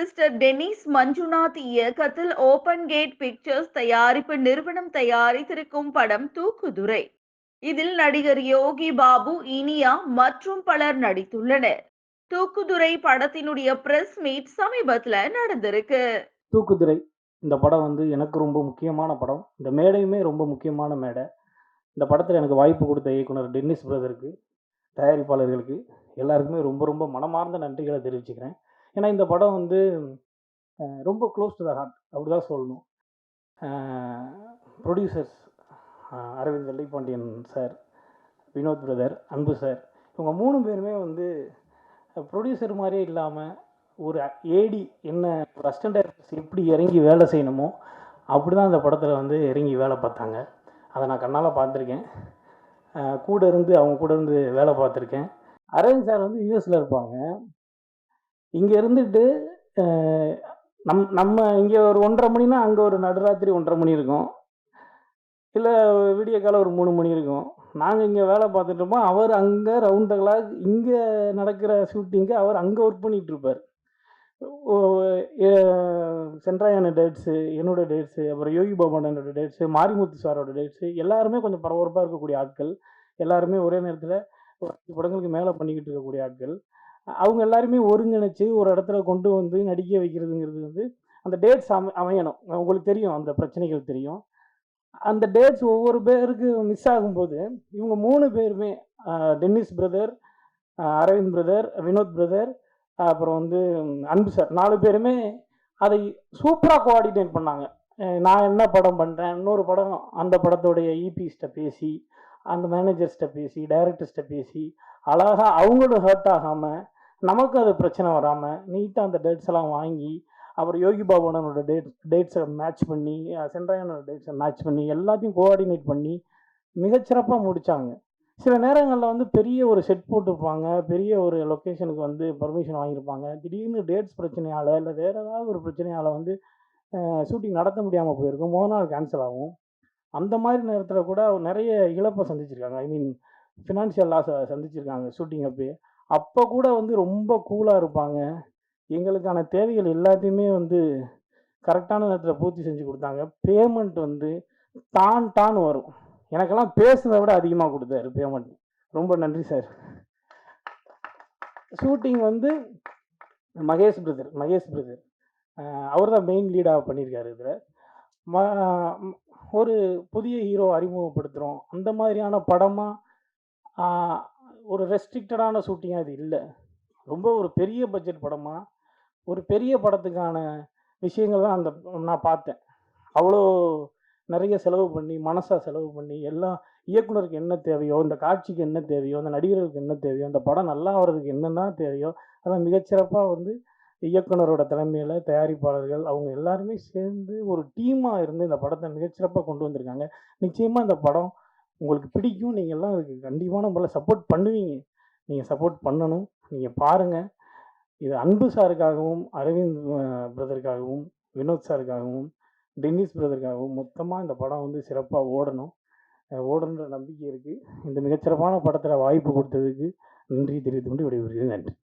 Mister Denis Manjunath இயக்கத்தில் open gate pictures தயாரிப்பு நிறுவனம் தயாரித்திருக்கும் படம் தூக்குதுரை இதில் நடிகர் யோகி பாபு இனியா மற்றும் பலர் நடித்துள்ளனர். தூக்குதுரை படத்தினுடைய பிரஸ் மீட் சமீபத்துல நடந்திருக்கு. தூக்குதுரை இந்த படம் வந்து எனக்கு ரொம்ப முக்கியமான படம். இந்த மேடையுமே ரொம்ப முக்கியமான மேடை. இந்த படத்தில் எனக்கு வாய்ப்பு கொடுத்த இயக்குனர் டென்னிஸ் பிரதருக்கு தயாரிப்பாளர்களுக்கு எல்லாருக்குமே ரொம்ப ரொம்ப மனமார்ந்த நன்றிகளை தெரிவிச்சுக்கிறேன். ஏன்னா இந்த படம் வந்து ரொம்ப க்ளோஸ் டு த ஹார்ட் அப்படி தான் சொல்லணும் producers Aravind Vellaipandian sir Vinoth brother Anbu sir இவங்க மூணு பேருமே வந்து ப்ரொடியூசர் மாதிரியே இல்லாமல் ஒரு ஏடி என்ன ஒரு அசிஸ்டன்ட் டைரக்டர்ஸ் எப்படி இறங்கி வேலை செய்யணுமோ அப்படி தான் அந்த படத்தில் வந்து இறங்கி வேலை பார்த்தாங்க. அதை நான் கண்ணால் பார்த்துருக்கேன். கூட இருந்து அவங்க கூட இருந்து வேலை பார்த்துருக்கேன். அரவிந்த் சார் வந்து யூஎஸில் இருப்பாங்க. இங்கே இருந்துட்டு நம் நம்ம இங்கே ஒரு ஒன்றரை மணினா அங்கே ஒரு நடுராத்திரி ஒன்றரை மணி இருக்கும். இல்லை விடிய காலம் ஒரு மூணு மணி இருக்கும். நாங்கள் இங்கே வேலை பார்த்துட்டு இருப்போம். அவர் அங்கே ரவுண்ட் கிளாக் இங்கே நடக்கிற ஷூட்டிங்க்கு அவர் அங்கே ஒர்க் பண்ணிகிட்டு இருப்பார். சென்ட்ராயான டேட்ஸு என்னோட டேட்ஸு அப்புறம் யோகி பாபானோட டேட்ஸு மாரிமுத்து சாரோட டேட்ஸு எல்லாருமே கொஞ்சம் பரபரப்பாக இருக்கக்கூடிய ஆட்கள். எல்லாருமே ஒரே நேரத்தில் படங்களுக்கு மேலே பண்ணிக்கிட்டு இருக்கக்கூடிய ஆட்கள். அவங்க எல்லாருமே ஒருங்கிணைச்சு ஒரு இடத்துல கொண்டு வந்து நடிக்க வைக்கிறதுங்கிறது வந்து அந்த டேட்ஸ் அமை அமையணும். உங்களுக்கு தெரியும் அந்த பிரச்சனைகள் தெரியும். அந்த டேட்ஸ் ஒவ்வொரு பேருக்கு மிஸ் ஆகும்போது இவங்க மூணு பேருமே Dennis brother Aravind brother Vinoth brother அப்புறம் வந்து அன்பு சார் நாலு பேருமே அதை சூப்பராக கோஆர்டினேட் பண்ணாங்க. நான் என்ன படம் பண்ணுறேன் இன்னொரு படம் அந்த படத்தோடைய இபிஸ்ட்ட பேசி அந்த மேனேஜர்ஸ்கிட்ட பேசி டைரக்டர்ஸ்கிட்ட பேசி அழகாக அவங்களும் ஹர்ட் ஆகாமல் நமக்கு அது பிரச்சனை வராமல் நீட்டாக அந்த டேட்ஸ் எல்லாம் வாங்கி அப்புறம் யோகி பாபுடனோட டேட் டேட்ஸை மேட்ச் பண்ணி சென்ட்ராயனோட டேட்ஸை மேட்ச் பண்ணி எல்லாத்தையும் கோஆர்டினேட் பண்ணி மிகச்சிறப்பாக முடித்தாங்க சில நேரங்களில் வந்து பெரிய ஒரு செட் போட்டிருப்பாங்க பெரிய ஒரு லொக்கேஷனுக்கு வந்து பர்மிஷன் வாங்கியிருப்பாங்க. திடீர்னு டேட்ஸ் பிரச்சனையால் இல்லை வேறு ஏதாவது ஒரு பிரச்சனையால் வந்து ஷூட்டிங் நடத்த முடியாமல் போயிருக்கும். மொதல் நாள் கேன்சல் ஆகும். அந்த மாதிரி நேரத்தில் கூட நிறைய இழப்பை சந்திச்சிருக்காங்க. ஐ மீன் ஃபினான்ஷியல் லாஸை சந்திச்சிருக்காங்க ஷூட்டிங் அப்பயே. அப்போ கூட வந்து ரொம்ப கூலாக இருப்பாங்க. எங்களுக்கான தேவைகள் எல்லாத்தையுமே வந்து கரெக்டான நேரத்தில் பூர்த்தி செஞ்சு கொடுத்தாங்க. பேமெண்ட் வந்து டான் டான் வரும். எனக்கெல்லாம் பேசுனதை விட அதிகமாக கொடுத்தாரு பேமெண்ட் ரொம்ப நன்றி சார் ஷூட்டிங் வந்து மகேஷ் பிரதர் மகேஷ் பிரதர் அவர் தான் மெயின் லீடாக பண்ணியிருக்காரு இதில். ம ஒரு புதிய ஹீரோ அறிமுகப்படுத்துகிறோம் அந்த மாதிரியான படமாக ஒரு ரெஸ்ட்ரிக்டடான ஷூட்டிங்காக இது இல்லை. ரொம்ப ஒரு பெரிய பட்ஜெட் படமாக ஒரு பெரிய படத்துக்கான விஷயங்கள் தான் அந்த நான் பார்த்தேன். அவ்வளோ நிறைய செலவு பண்ணி மனசாக செலவு பண்ணி எல்லாம் இயக்குனருக்கு என்ன தேவையோ இந்த காட்சிக்கு என்ன தேவையோ அந்த நடிகர்களுக்கு என்ன தேவையோ அந்த படம் நல்லா வர்றதுக்கு என்னென்ன தேவையோ அதெல்லாம் மிகச்சிறப்பாக வந்து இயக்குனரோட தலைமையில் தயாரிப்பாளர்கள் அவங்க எல்லாருமே சேர்ந்து ஒரு டீமாக இருந்து இந்த படத்தை மிகச்சிறப்பாக கொண்டு வந்திருக்காங்க. நிச்சயமாக இந்த படம் உங்களுக்கு பிடிக்கும் நீங்கள் எல்லாம் அதுக்கு கண்டிப்பான முறையில் சப்போர்ட் பண்ணுவீங்க. நீங்கள் சப்போர்ட் பண்ணணும். நீங்கள் பாருங்கள் இது அன்பு சாருக்காகவும் அரவிந்த் பிரதருக்காகவும் வினோத் சாருக்காகவும் டென்னிஸ் பிரதருக்காகவும் மொத்தமாக இந்த படம் வந்து சிறப்பாக ஓடணும். ஓடணுன்ற நம்பிக்கை இருக்குது இந்த மிகச்சிறப்பான படத்தில் வாய்ப்பு கொடுத்ததுக்கு நன்றி தெரிவித்துக் கொண்டு விடைபெறுகிறேன். நன்றி.